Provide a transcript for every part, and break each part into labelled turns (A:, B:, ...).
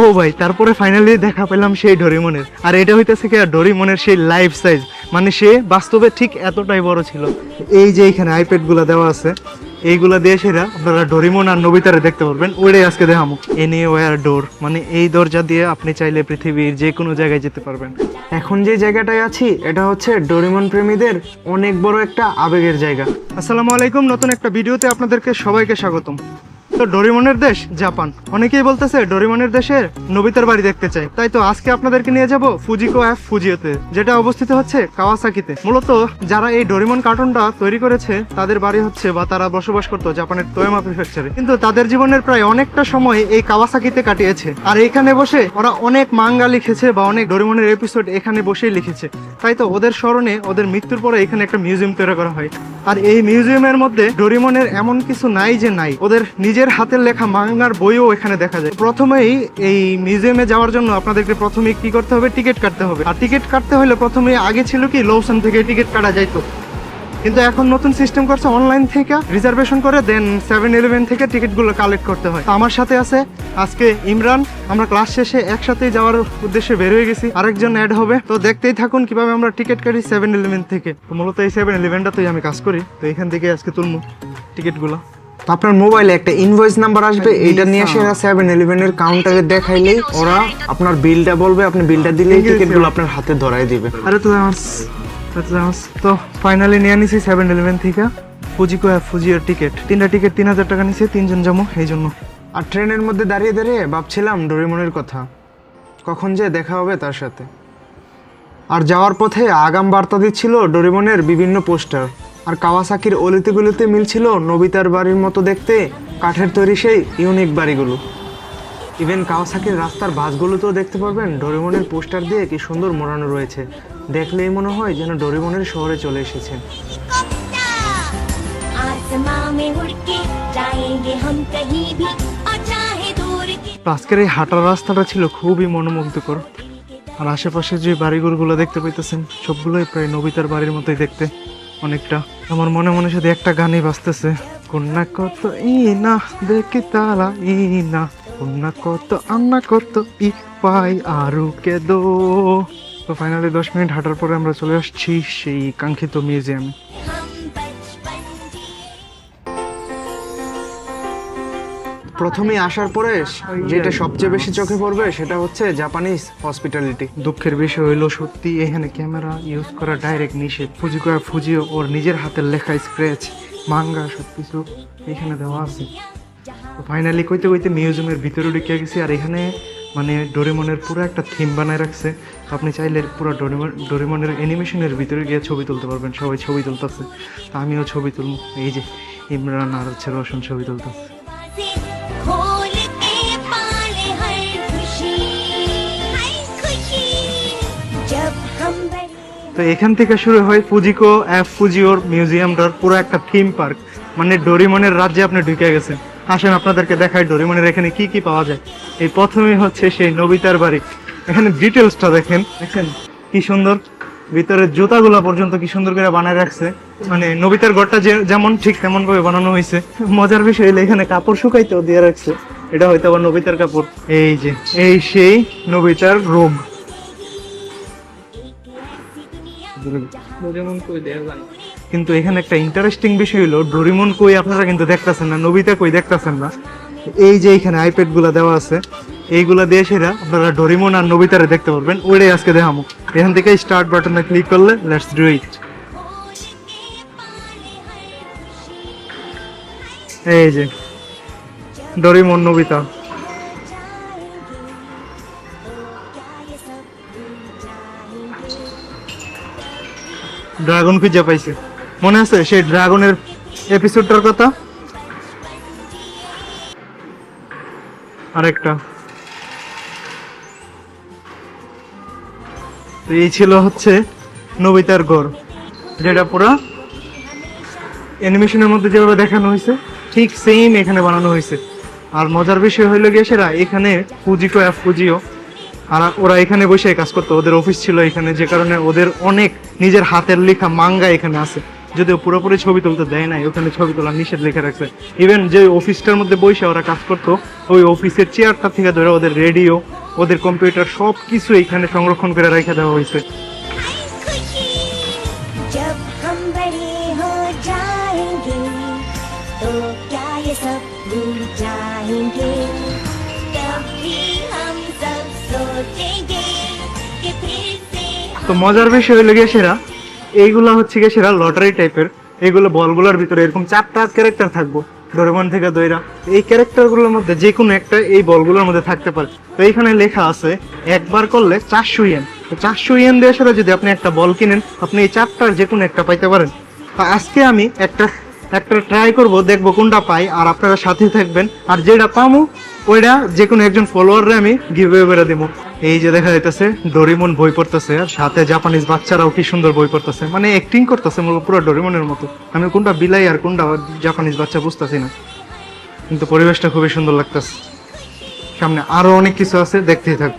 A: ও ভাই, তারপরে ফাইনালি দেখা পেলাম সেই ডোরিমনের। আর এটা হইতেছে কি ডোরিমনের সেই লাইফ সাইজ মানে সে বাস্তবে ঠিক এতটাই বড় ছিল। এই যে এখানে আইপ্যাডগুলা দেওয়া আছে, এইগুলা দিয়ে সেরা আপনারা ডোরিমন আর নবিতারে দেখতে পারবেন। ওইটাই আজকে দেখামো। এনি ওয়ার ডোর মানে এই দরজা দিয়ে আপনি চাইলে পৃথিবীর যে কোনো জায়গায় যেতে পারবেন।
B: এখন যে জায়গাটায় আছি, এটা হচ্ছে ডোরিমন প্রেমীদের অনেক বড় একটা আবেগের জায়গা।
A: আসসালামু আলাইকুম, নতুন একটা ভিডিওতে আপনাদেরকে সবাইকে স্বাগতম। তো ডোরিমনের দেশ, জাপান। অনেকেই বলতেছে ডোরিমনের দেশে নবিতার বাড়ি দেখতে চাই। তাই তো আজকে আপনাদেরকে নিয়ে যাব ফুজিকো অ্যাপ ফুজিওতে যেটা অবস্থিত হচ্ছে কাওয়াসাকিতে মূলত যারা এই ডোরিমন কার্টুনটা তৈরি করেছে, তাদের বাড়ি হচ্ছে বা তারা বসবাস করতো জাপানের তোয়ামা প্রিফেকচারে কিন্তু তাদের জীবনের প্রায় অনেকটা সময় এই কাওয়াসাকিতে কাটিয়েছে। আর এখানে বসে ওরা অনেক মাঙ্গা লিখেছে বা অনেক ডোরিমনের এপিসোড এখানে বসেই লিখেছে। তাই তো ওদের স্মরণে ওদের মৃত্যুর পরে এখানে একটা মিউজিয়াম তৈরি করা হয়। আর এই মিউজিয়ামের মধ্যে ডোরিমনের এমন কিছু নাই যে নাই। ওদের নিজের হাতের লেখা মাঙ্গার বইও এখানে দেখা যায়। প্রথমেই এই মিউজিয়ামে যাওয়ার জন্য আপনাদেরকে প্রথমে কি করতে হবে? টিকিট কাটতে হবে। আর টিকিট কাটতে হলে প্রথমে আগে ছিল কি, লৌসান থেকে টিকিট কাটা যাইতো। কিন্তু এখন নতুন সিস্টেম করছে অনলাইন থেকে রিজার্ভেশন করে দেন সেভেন ইলেভেন থেকে টিকিটগুলো কালেক্ট করতে হয়। আমার সাথে আছে আজকে ইমরান। আমরা ক্লাস শেষে একসাথেই যাওয়ার উদ্দেশ্যে বের হয়ে গেছি। আরেকজন অ্যাড হবে। তো দেখতেই থাকুন কীভাবে আমরা টিকিট কাটি সেভেন ইলেভেন থেকে। তো মূলত এই সেভেন ইলেভেনটাতেই আমি কাজ করি। তো এখান থেকে আজকে তুলবো টিকিটগুলো
B: তো আপনার মোবাইলে একটা ইনভয়েস নাম্বার আসবে। এইটা নিয়ে এসে সেভেন ইলেভেনের কাউন্টারে দেখাইলেই ওরা আপনার বিলটা বলবে আপনি বিলটা দিলেই টিকিটগুলো আপনার হাতে ধরাই দিবে।
A: আরে তো আমার তো ফাইনালি নিয়ে নিছি সেভেন ইলেভেন থেকে। ফুজিকো ফুজিওর টিকিট তিনটা টিকিট তিন হাজার টাকা নিছে, তিনজন যাব এই জন্য।
B: আর ট্রেনের মধ্যে দাঁড়িয়ে দাঁড়িয়ে ভাবছিলাম ডোরিমনের কথা। কখন যে দেখা হবে তার সাথে। আর যাওয়ার পথে আগাম বার্তা দিচ্ছিল ডোরিমনের বিভিন্ন পোস্টার। আর কাওয়াসাকির অলিতে মিলছিল নবিতার বাড়ির মতো দেখতে কাঠের তৈরি সেই ইউনিক বাড়িগুলো। ইভেন কাওয়াসাকির রাস্তার বাসগুলোতেও দেখতে পারবেন ডোরিমনের পোস্টার দিয়ে কি সুন্দর মোড়ানো রয়েছে। দেখলেই মনে হয় যেন ডরিমনের শহরে চলে এসেছেন
A: আজকের এই হাঁটার রাস্তাটা ছিল খুবই মনোমুগ্ধকর। আর আশেপাশে যে বাড়িঘরগুলো দেখতে পাইতেছেন সবগুলোই প্রায় নবিতার বাড়ির মতোই দেখতে অনেকটা। আমার মনে মনে সাথে একটা গানই বাজতেছে কন্যা কত ই না দেখি তারা ই না কন্যা কত আন্না কত ই পাই আরু কেদো। তো ফাইনালি দশ মিনিট হাঁটার পরে আমরা চলে আসছি সেই কাঙ্ক্ষিত মিউজিয়ামে
B: প্রথমে আসার পরে যেটা সবচেয়ে বেশি চোখে পড়বে সেটা হচ্ছে জাপানিজ হসপিটালিটি
A: দুঃখের বিষয় হইল সত্যি এখানে ক্যামেরা ইউজ করা ডাইরেক্ট নিষেধ। ফুজিকোয়া ফুজিও ওর নিজের হাতের লেখা স্ক্র্যাচ মাঙ্গা সব কিছু এখানে দেওয়া আছে। তো ফাইনালি কইতে কইতে মিউজিয়ামের ভিতরে ঢুকে গেছি আর এখানে মানে ডোরেমনের পুরো একটা থিম বানায় রাখছে। আপনি চাইলে পুরো ডোরেমন, ডোরেমনের অ্যানিমেশনের ভিতরে গিয়ে ছবি তুলতে পারবেন, সবাই ছবি তুলতেছে। তা আমিও ছবি তুলব। এই যে ইমরান আর হচ্ছে রোশন ছবি তুলতেছে। তো এখান থেকে শুরু হয় ফুজিকো অ্যাপ ফুজিওর মিউজিয়ামটার পুরো একটা থিম পার্ক মানে ডোরিমনের রাজ্যে আপনি ঢুকে গেছেন। আসেন আপনাদেরকে দেখাই ডোরিমনের এখানে কি কি পাওয়া যায় এই প্রথমে হচ্ছে সেই নবিতার বাড়ি এখানে ডিটেলসটা দেখেন দেখেন কি সুন্দর ভিতরের জুতাগুলো পর্যন্ত কি সুন্দর করে বানায় রাখছে মানে নবিতার ঘরটা যেমন ঠিক তেমন ভাবে বানানো হয়েছে মজার বিষয় হলো এখানে কাপড় শুকাইতেও দিয়ে রাখছে এটা হয়তো আবার নবিতার কাপড় এই যে এই সেই নবিতার রুম কিন্তু এখানে একটা ইন্টারেস্টিং বিষয় হলো ডোরিমন কই আপনারা কিন্তু দেখতেছেন না, নবিতা কই দেখতেছেন না। এই যে এখানে আইপ্যাডগুলা দেওয়া আছে, এইগুলা দিয়ে সেরা আপনারা ডোরিমন আর নবিতারে দেখতে পারবেন। ওইটাই আজকে দেখামো। এখান থেকে স্টার্ট বাটনে ক্লিক করলে লেটস ডু ইট এই যে ডোরিমন নবিতা। ড্রাগন খুঁজে পাইছে। মনে আছে সেই ড্রাগনের এপিসোডটার কথা? আরেকটা। এই ছিল হচ্ছে নবিতার গড় যেটা পুরো অ্যানিমেশনের মধ্যে যেভাবে দেখানো হয়েছে, ঠিক সেম এখানে বানানো হয়েছে। আর মজার বিষয় হইল গিয়ে সেরা এখানে ফুজিকো অ্যাপ ফুজিও আর ওরা এখানে বসে কাজ করতো। ওদের অফিস ছিল এখানে, যে কারণে ওদের অনেক নিজের হাতের লেখা মাঙ্গা এখানে আছে। যদিও পুরোপুরি ছবি তুলতে দেয় নাই ওখানে ছবি তোলা নিষেধ লেখা রাখছে। ইভেন যে অফিসটার মধ্যে বসে ওরা কাজ করতো ওই অফিসের চেয়ারটা থেকে ধরে ওদের রেডিও ওদের কম্পিউটার সব কিছু এখানে সংরক্ষণ করে রেখে দেওয়া হয়েছে। তো মজার বিষয় হইলে গিয়ে সেরা। এইগুলা হচ্ছে গিয়ে সেরা লটারি টাইপের। এইগুলো বলগুলোর ভিতরে এরকম চারটা ক্যারেক্টার থাকব, ডোরেমন থেকে দইরা। এই ক্যারেক্টারগুলোর মধ্যে যে কোনো একটা এই বলগুলোর মধ্যে থাকতে পারে। তো এইখানে লেখা আছে, একবার করলে চারশো ইয়েন তো চারশো ইয়েন দিয়ে সেটা যদি আপনি একটা বল কিনেন, আপনি এই চারটার যে কোনো একটা পাইতে পারেন। তো আজকে আমি একটা একটা ট্রাই করব, দেখব কোনটা পাই, আর আপনারা সাথে থাকবেন। আর যেটা পামু, ওইটা যে কোনো একজন ফলোয়াররে আমি গিভওয়ে করে দেবো। এই যে দেখা যাইতেছে ডোরিমন বই পড়তেছে, আর সাথে জাপানিজ বাচ্চারাও কি সুন্দর বই পড়তেছে। মানে অ্যাক্টিং করতেছে পুরো ডোরিমনের মতো। আমি কোনটা বিলাই আর কোনটা জাপানিজ বাচ্চা বুঝতেছি না। কিন্তু পরিবেশটা খুবই সুন্দর লাগতেছে। সামনে আরও অনেক কিছু আছে, দেখতেই থাক।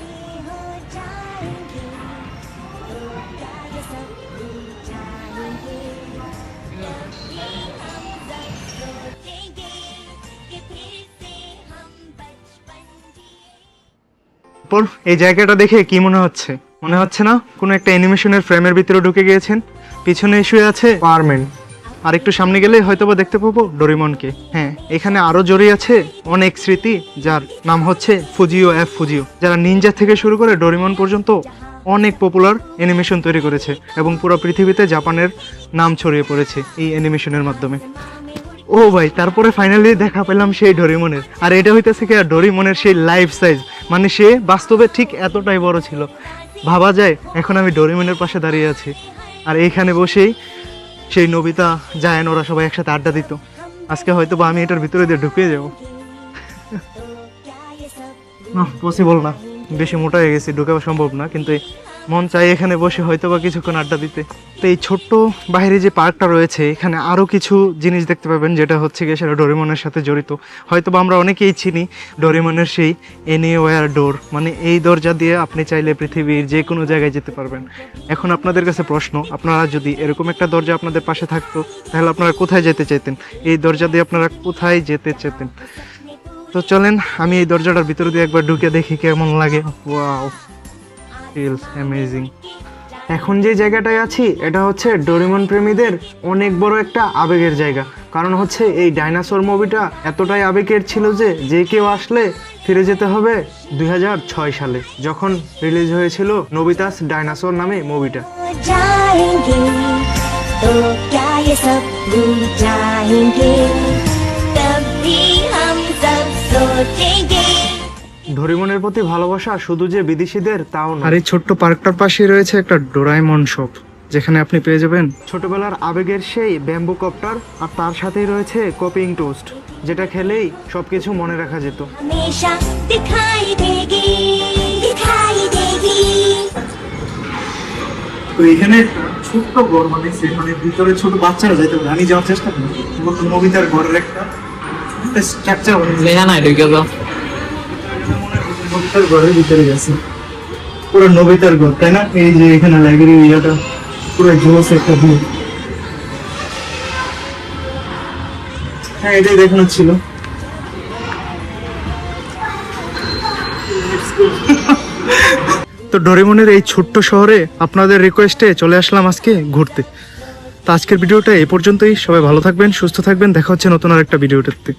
A: পর, এই জায়গাটা দেখে কি মনে হচ্ছে? মনে হচ্ছে না কোনো একটা অ্যানিমেশনের ফ্রেমের ভিতরে ঢুকে গিয়েছেন? পিছনে শুয়ে আছে
B: পারমেন।
A: আর একটু সামনে গেলে হয়তো বা দেখতে পাবো ডোরিমনকে। হ্যাঁ এখানে আরও জড়িয়ে আছে অনেক স্মৃতি, যার নাম হচ্ছে ফুজিও এফ ফুজিও, যারা নিনজা থেকে শুরু করে ডোরিমন পর্যন্ত অনেক পপুলার অ্যানিমেশন তৈরি করেছে এবং পুরো পৃথিবীতে জাপানের নাম ছড়িয়ে পড়েছে এই অ্যানিমেশনের মাধ্যমে। ও ভাই, তারপরে ফাইনালি দেখা পেলাম সেই ডোরিমনের। আর এটা হইতেছে কি, আর ডোরিমনের সেই লাইফ সাইজ মানে সে বাস্তবে ঠিক এতটাই বড় ছিল। ভাবা যায়, এখন আমি ডোরিমেনের পাশে দাঁড়িয়ে আছি। আর এইখানে বসেই সেই নবিতা যায়ন ওরা সবাই একসাথে আড্ডা দিত। আজকে হয়তো বা আমি এটার ভিতরে দিয়ে ঢুকিয়ে যাব
C: না
A: পসিবল না। বেশি মোটা হয়ে গেছি ঢুকে সম্ভব না, কিন্তু মন চাই এখানে বসে হয়তো বা কিছুক্ষণ আড্ডা দিতে। তো এই ছোট্ট বাইরে যে পার্কটা রয়েছে, এখানে আরও কিছু জিনিস দেখতে পাবেন, যেটা হচ্ছে গিয়ে সেটা ডোরিমনের সাথে জড়িত। হয়তো বা আমরা অনেকেই চিনি ডোরিমনের সেই এনিওয়ার ডোর মানে এই দরজা দিয়ে আপনি চাইলে পৃথিবীর যে কোনো জায়গায় যেতে পারবেন। এখন আপনাদের কাছে প্রশ্ন, আপনারা যদি এরকম একটা দরজা আপনাদের পাশে থাকতো, তাহলে আপনারা কোথায় যেতে চাইতেন? এই দরজা দিয়ে আপনারা কোথায় যেতে চেতেন তো চলেন, আমি এই দরজাটার ভিতরে দিয়ে একবার ঢুকে দেখি কেমন লাগে। ওয়াও। ফিলস অ্যামেজিং
B: এখন যে জায়গাটায় আছি এটা হচ্ছে ডোরিমন প্রেমীদের অনেক বড় একটা আবেগের জায়গা কারণ হচ্ছে এই ডাইনাসোর মুভিটা এতটাই আবেগের ছিল যে যে কেউ আসলে ফিরে যেতে হবে দুই সালে যখন রিলিজ হয়েছিল নবিতাস ডাইনাসোর নামে মুভিটা
C: हो जाएंगे तो क्या ये सब भूल जाएंगे तब भी हम सब सोचेंगे
B: ডোরিমনের প্রতি ভালোবাসা শুধু যে বিদেশিদের তাও
A: না
B: আর
A: এই ছোট্ট পার্কটার পাশেই রয়েছে একটা ডোরাইমন শপ যেখানে আপনি পেয়ে যাবেন
B: ছোটবেলার আবেগের সেই ব্যাম্বু কপ্টার আর তার সাথেই রয়েছে কপিং টোস্ট যেটা খেলেই সবকিছু মনে রাখা যেত।
A: তো এখানে ছোট্ট ঘর মানে সেখানে ভিতরে ছোট বাচ্চারা যাইতে পারে আমি যাওয়ার চেষ্টা করি। নবিতার ঘরের একটা স্ট্রাকচার নবিতার ঘরের ভিতরে গেছে। পুরো নবিতার ঘর, তাই না? এই যে এখানে লাইব্রেরি ইয়াটা, পুরো জোস একটা ভিউ হ্যাঁ এটাই দেখানো ছিল। তো ডোরেমনের এই ছোট্ট শহরে আপনাদের রিকোয়েস্টে চলে আসলাম আজকে ঘুরতে। তো আজকের ভিডিওটা এ পর্যন্তই। সবাই ভালো থাকবেন, সুস্থ থাকবেন। দেখা হচ্ছে নতুন আরেকটা ভিডিওটাতে